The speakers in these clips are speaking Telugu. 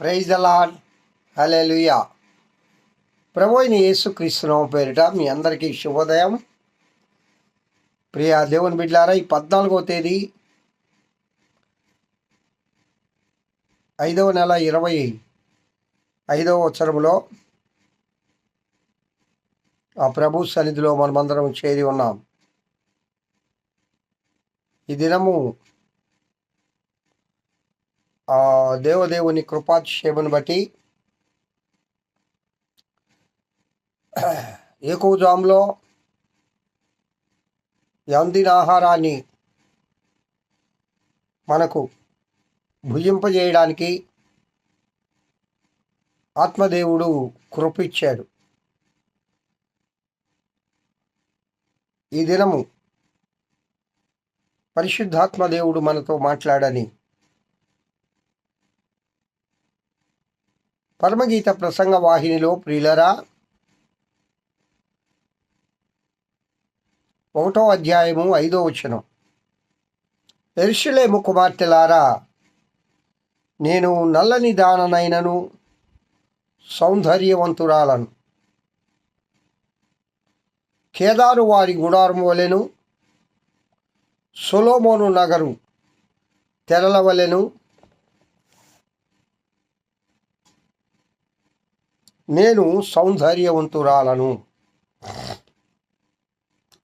ప్రైజ్ అలాడ్ హలే లుయా ప్రభు అయిన యేసుక్రీస్తునామ పేరిట మీ అందరికీ శుభోదయం. ప్రియ దేవుని బిడ్డారా ఈ పద్నాలుగో తేదీ ఐదవ నెల ఇరవై ఐదవ వచ్చరంలో ఆ ప్రభు సన్నిధిలో మనమందరం చేరి ఉన్నాం. ఈ దినము దేవదేవుని కృపాక్షేమను బట్టి ఏకోజాంలో అందిన ఆహారాన్ని మనకు భుజింపజేయడానికి ఆత్మదేవుడు కృపిచ్చాడు ఈ దినము పరిశుద్ధాత్మదేవుడు మనతో మాట్లాడని పరమగీత ప్రసంగ వాహినిలో ప్రియులరా ఒకటో అధ్యాయము ఐదో వచనం. ఎరుషులేము కుమార్తెలారా నేను నల్లని దాననైనను సౌందర్యవంతురాలను. కేదారు వారి గుడారం వలెను సొలోమోను నగరు తెరల వలెను నేను సౌందర్యవంతురాలను.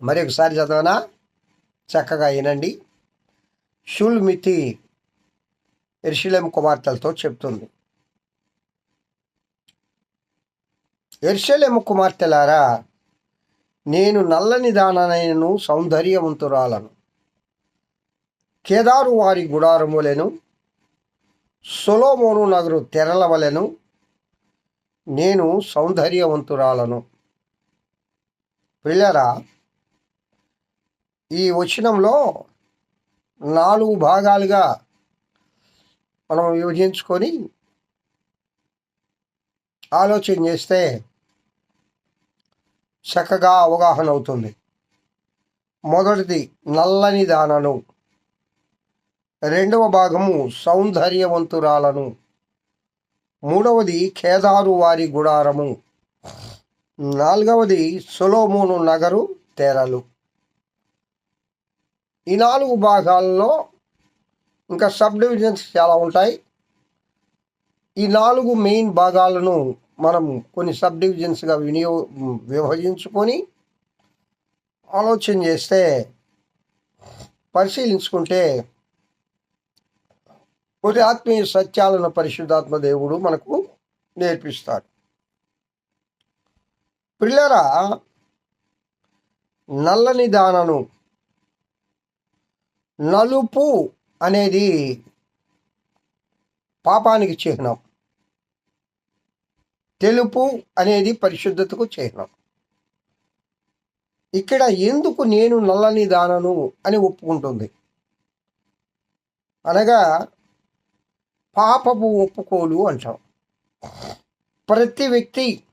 మరి ఒకసారి చదవనా? చక్కగా వినండి. షుల్మితి ఎర్షిలేం కుమార్తెలతో చెప్తుంది. ఎర్షలేము కుమార్తెలారా నేను నల్లని దాననైనను సౌందర్యవంతురాలను. కేదారు వారి గుడారములను సొలోమోను నగరు తెరల వలెను నేను సౌందర్యవంతురాలను. పిల్లరా ఈ వచనంలో నాలుగు భాగాలుగా మనం విభజించుకొని ఆలోచన చేస్తే చక్కగా అవగాహన అవుతుంది. మొదటిది నల్లని దానను రెండవ భాగము సౌందర్యవంతురాలను. మూడవది కేదారు వారి గుడారము. నాలుగవది సొలోమోను నగరు తెరలు. ఈ నాలుగు భాగాల్లో ఇంకా సబ్ డివిజన్స్ చాలా ఉంటాయి. ఈ నాలుగు మెయిన్ భాగాలను మనం కొన్ని సబ్ డివిజన్స్గా వినియో విభజించుకొని ఆలోచన చేస్తే పరిశీలించుకుంటే కొన్ని ఆత్మీయ సత్యాలను పరిశుద్ధాత్మ దేవుడు మనకు నేర్పిస్తాడు. పిల్లరా నల్లని దానను నలుపు అనేది పాపానికి చిహ్నం. తెలుపు అనేది పరిశుద్ధతకు చిహ్నం. ఇక్కడ ఎందుకు నేను నల్లని దానను అని ఒప్పుకుంటుంది? అనగా పాపపు ఒప్పుకోలు అంటాం ప్రతి వ్యక్తి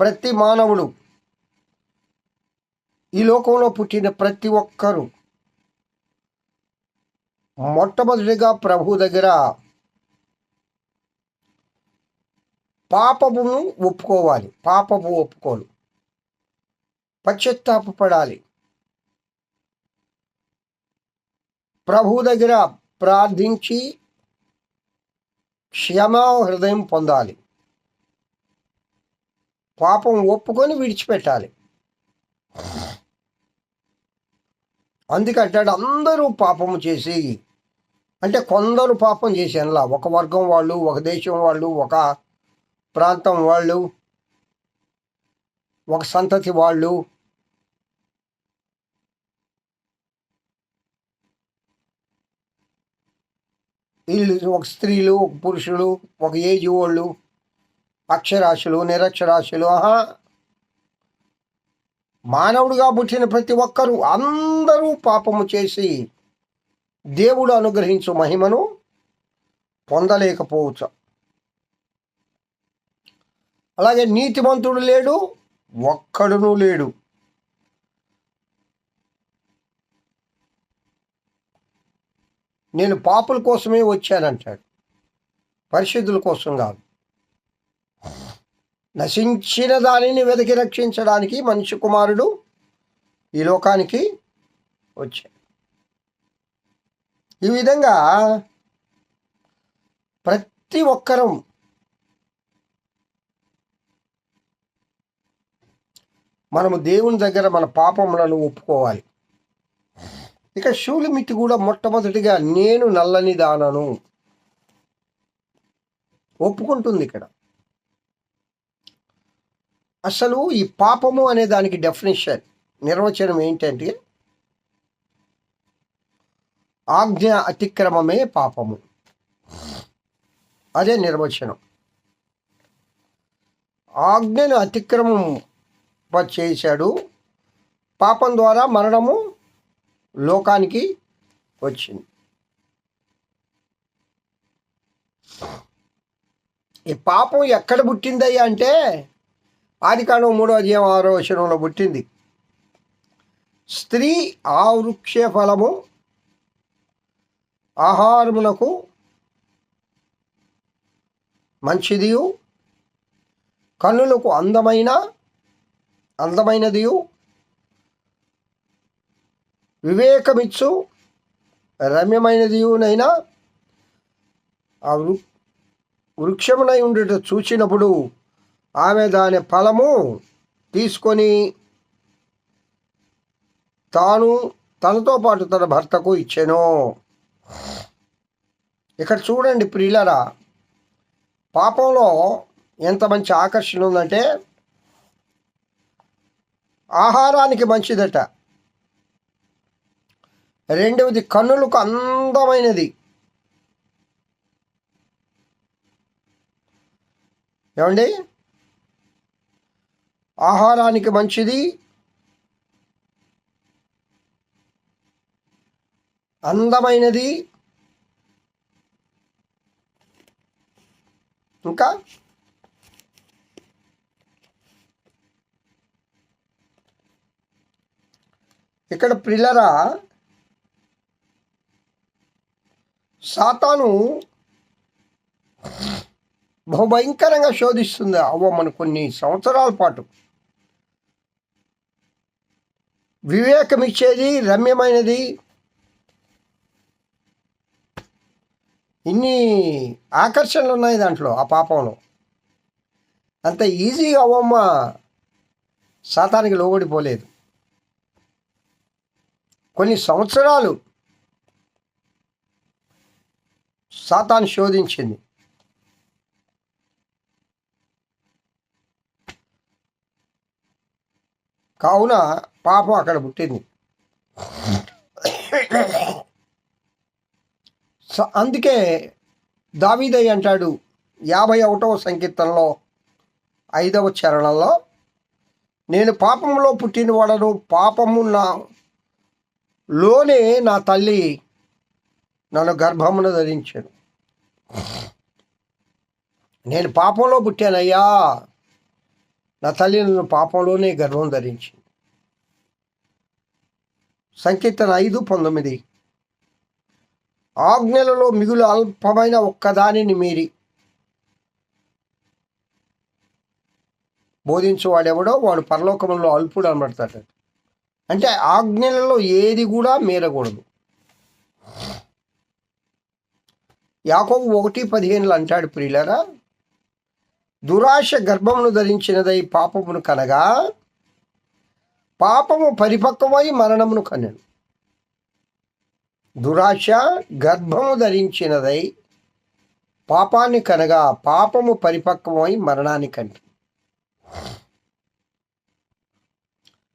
ప్రతి మానవుడు ఈ లోకంలో పుట్టిన ప్రతి ఒక్కరూ మొట్టమొదటిగా ప్రభు దగ్గర పాపమును ఒప్పుకోవాలి. పాపపు ఒప్పుకోలు. పశ్చాత్తాపడాలి ప్రభు దగ్గర ప్రార్థించి క్షమా హృదయం పొందాలి. పాపం ఒప్పుకొని విడిచిపెట్టాలి. అందుకంటాడు అందరూ పాపము చేసి అంటే కొందరు పాపం చేసేలా ఒక వర్గం వాళ్ళు ఒక దేశం వాళ్ళు ఒక ప్రాంతం వాళ్ళు ఒక సంతతి వాళ్ళు వీళ్ళు ఒక స్త్రీలు ఒక పురుషులు ఒక ఏజ్ వాళ్ళు అక్షరాశులు నిరక్షరాశులు ఆహా. మానవుడిగా పుట్టిన ప్రతి ఒక్కరూ అందరూ పాపము చేసి దేవుడు అనుగ్రహించు మహిమను పొందలేకపోవచ్చు. అలాగే నీతిమంతుడు లేడు ఒక్కడును లేడు. నేను పాపుల కోసమే వచ్చానంటాడు. పరిశుద్ధుల కోసం కాదు. నశించిన దానిని వెతికి రక్షించడానికి మనిషి కుమారుడు ఈ లోకానికి వచ్చాడు. ఈ విధంగా ప్రతి ఒక్కరం మనము దేవుని దగ్గర మన పాపములను ఒప్పుకోవాలి. ఇక శూలిమితి కూడా మొట్టమొదటిగా నేను నల్లని దానను ఒప్పుకుంటుంది ఇక్కడ. అసలు ఈ పాపము అనే దానికి డెఫినేషన్ నిర్వచనం ఏంటంటే ఆజ్ఞ అతిక్రమమే పాపము. అదే నిర్వచనం. ఆజ్ఞను అతిక్రమం చేశాడు. పాపం ద్వారా మరణము లోకానికి వచ్చింది. ఈ పాపం ఎక్కడ పుట్టిందయ్యా అంటే ఆదికాండం మూడో అధ్యాయం ఆరో వచనంలో పుట్టింది. స్త్రీ ఆ వృక్ష ఫలము ఆహారమునకు మంచిదియు కన్నులకు అందమైన అందమైనదియు వివేకమిచ్చు రమ్యమైనదియునైనా ఆ వృ వృక్షమునై ఉండేట చూచినప్పుడు ఆమె దాని ఫలము తీసుకొని తాను తనతో పాటు తన భర్తకు ఇచ్చాను. ఇక్కడ చూడండి ప్రియులరా పాపంలో ఎంత మంచి ఆకర్షణ ఉందంటే ఆహారానికి మంచిదట. రెండవది కన్నులకు అందమైనది. ఏమండి? ఆహారానికి మంచిది. అందమైనది. ఇంకా? ఇక్కడ పిల్లరా సాతాను బహుభయంకరంగా శోధిస్తుంది. అవ్వమని కొన్ని సంవత్సరాల పాటు వివేకం ఇచ్చేది రమ్యమైనది. ఇన్ని ఆకర్షణలు ఉన్నాయి దాంట్లో ఆ పాపంలో. అంత ఈజీగా అవ్వమ్మ శాతానికి లోబడిపోలేదు కొన్ని సంవత్సరాలు సాతాను శోధించింది. కావున పాపం అక్కడ పుట్టింది. అందుకే దావీదయ్య అంటాడు యాభై ఒకటవ సంకీర్తనలో ఐదవ చరణంలో నేను పాపంలో పుట్టిన వాడను పాపము నా లోనే నా తల్లి నన్ను గర్భమున ధరించాను నేను పాపంలో పుట్టానయ్యా. నా తల్లి నన్ను పాపంలోనే గర్భం ధరించింది. సంకీర్తన ఐదు పంతొమ్మిది. ఆజ్ఞలలో మిగులు అల్పమైన ఒక్కదానిని మీరి బోధించేవాడెవడో వాడు పరలోకంలో అల్పుడు అనబడతాడు. అంటే ఆజ్ఞలలో ఏది కూడా మీరకూడదు. యాకోబు ఒకటి పదిహేనులు అంటాడు ప్రియులరా దురాశ గర్భమును ధరించినదై పాపమును కనగా పాపము పరిపక్వమై మరణమును కనెను. దురాశ గర్భము ధరించినదై పాపాన్ని కనగా పాపము పరిపక్వమై మరణాన్ని కంటి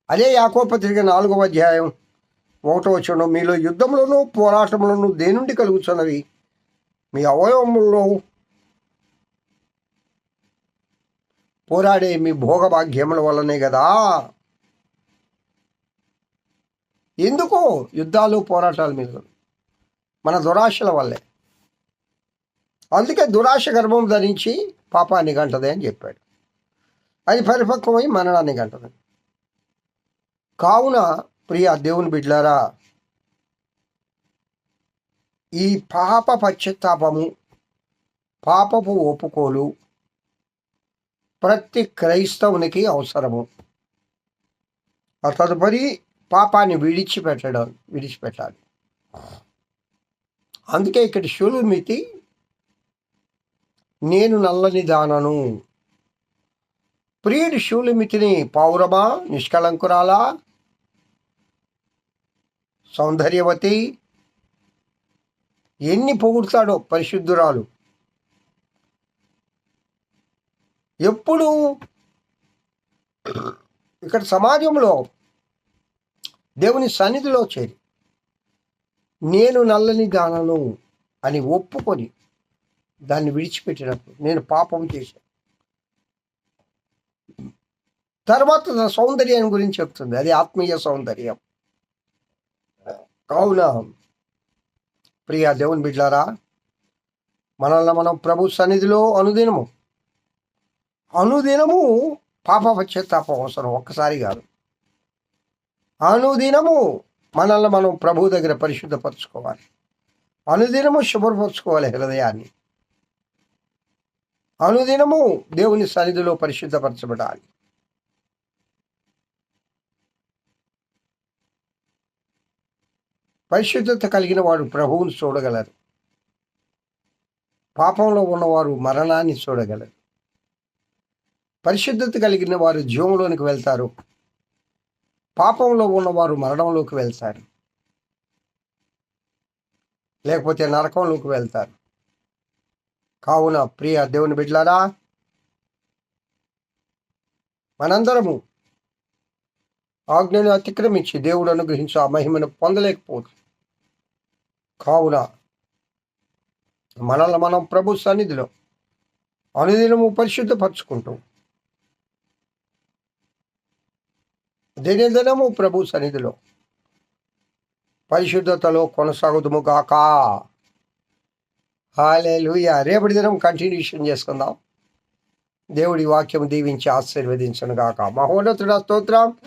అదే యాకోపత్రిక నాలుగవ అధ్యాయం ఒకటో వచ్చడం మీలో యుద్ధంలోనూ పోరాటములను దేనుండి కలుగుతున్నవి మీ అవయవముల్లో పోరాడే మీ భోగభాగ్యముల వల్లనే కదా. ఎందుకు యుద్ధాలు పోరాటాలు మీద మన దురాశల వల్లే. అందుకే దురాశ గర్భం ధరించి పాపాన్ని గంటదే అని చెప్పాడు. అది పరిపక్వమై మరణాన్ని గంటది కావున ప్రియ దేవుని బిడ్లారా ఈ పాప పశ్చాత్తాపము పాపపు ఒప్పుకోలు ప్రతి క్రైస్తవునికి అవసరము. ఆ తదుపరి పాపాన్ని విడిచిపెట్టడం విడిచిపెట్టాలి. అందుకే ఇక్కడ శూలుమితి నేను నల్లని దానను. ప్రియుడి శూలిమితిని పౌరమా నిష్కళంకురాలా? సౌందర్యవతి ఎన్ని పొగుడుతాడో పరిశుద్ధురాలు. ఎప్పుడు ఇక్కడ సమాజంలో దేవుని సన్నిధిలో చేరి నేను నల్లని దానను అని ఒప్పుకొని దాన్ని విడిచిపెట్టినప్పుడు నేను పాపం చేశాను. తర్వాత సౌందర్యాన్ని గురించి చెప్తుంది. అది ఆత్మీయ సౌందర్యం. కావున ప్రియ దేవుని బిడ్లారా మనల్ని మనం ప్రభు సన్నిధిలో అనుదినము. అనుదినము పాప పశ్చాత్తాపం అవసరం ఒక్కసారి కాదు. అనుదినము మనల్ని మనం ప్రభు దగ్గర పరిశుద్ధపరచుకోవాలి. అనుదినము శుభ్రపరచుకోవాలి హృదయాన్ని. అనుదినము దేవుని సన్నిధిలో పరిశుద్ధపరచబడాలి. పరిశుద్ధత కలిగిన వాడు ప్రభువును చూడగలరు. పాపంలో ఉన్నవారు మరణాన్ని చూడగలరు. పరిశుద్ధత కలిగిన వారు జీవంలోనికి వెళ్తారు. పాపంలో ఉన్నవారు మరణంలోకి వెళ్తారు. లేకపోతే నరకంలోకి వెళ్తారు. కావున ప్రియ దేవుని బిడ్లారా మనందరము ఆజ్ఞను అతిక్రమించి దేవుడు అనుగ్రహించి ఆ మహిమను పొందలేకపోదు కావున మనల్ని మనం ప్రభు సన్నిధిలో అనుదినము పరిశుద్ధపరచుకుంటూ దినదినము ప్రభు సన్నిధిలో పరిశుద్ధతలో కొనసాగుదుము గాక. హాలేలుయ రేపటి దినం కంటిన్యూషన్ చేసుకుందాం. దేవుడి వాక్యం దీవించి ఆశీర్వదించను గాక. మహోన్నతుడ స్తోత్రం.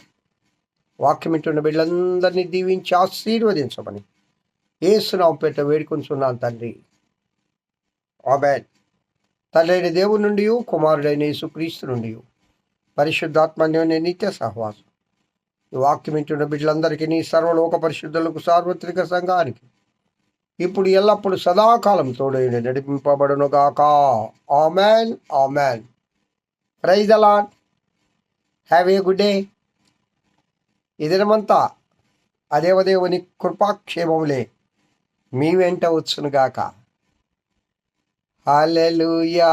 వాక్యం వింటున్న బిడ్డలందరినీ దీవించి ఆశీర్వదించమని ఏసునాం పెట్ట వేడుకొంచున్నాను తండ్రి. ఆబెన్ తల్లి దేవుడి నుండి కుమారుడైన యేసుక్రీస్తు నుండి పరిశుద్ధాత్మన్యోని నిత్య సహవాసం. ఈ వాక్యం వింటున్న బిడ్డలందరికీ నీ సర్వలోక పరిశుద్ధులకు సార్వత్రిక సంఘానికి ఇప్పుడు ఎల్లప్పుడు సదాకాలం తోడైన నడిపింపబడునుగాక. ఆమెన్. ఆమెన్. ప్రైజ్ అలాన్ హ్యావ్ ఏ గుడ్ డే. ఈ దినమంతా అదేవదేవుని కృపాక్షేమములే మీ వెంట వచ్చునుగాక. హాలెలూయా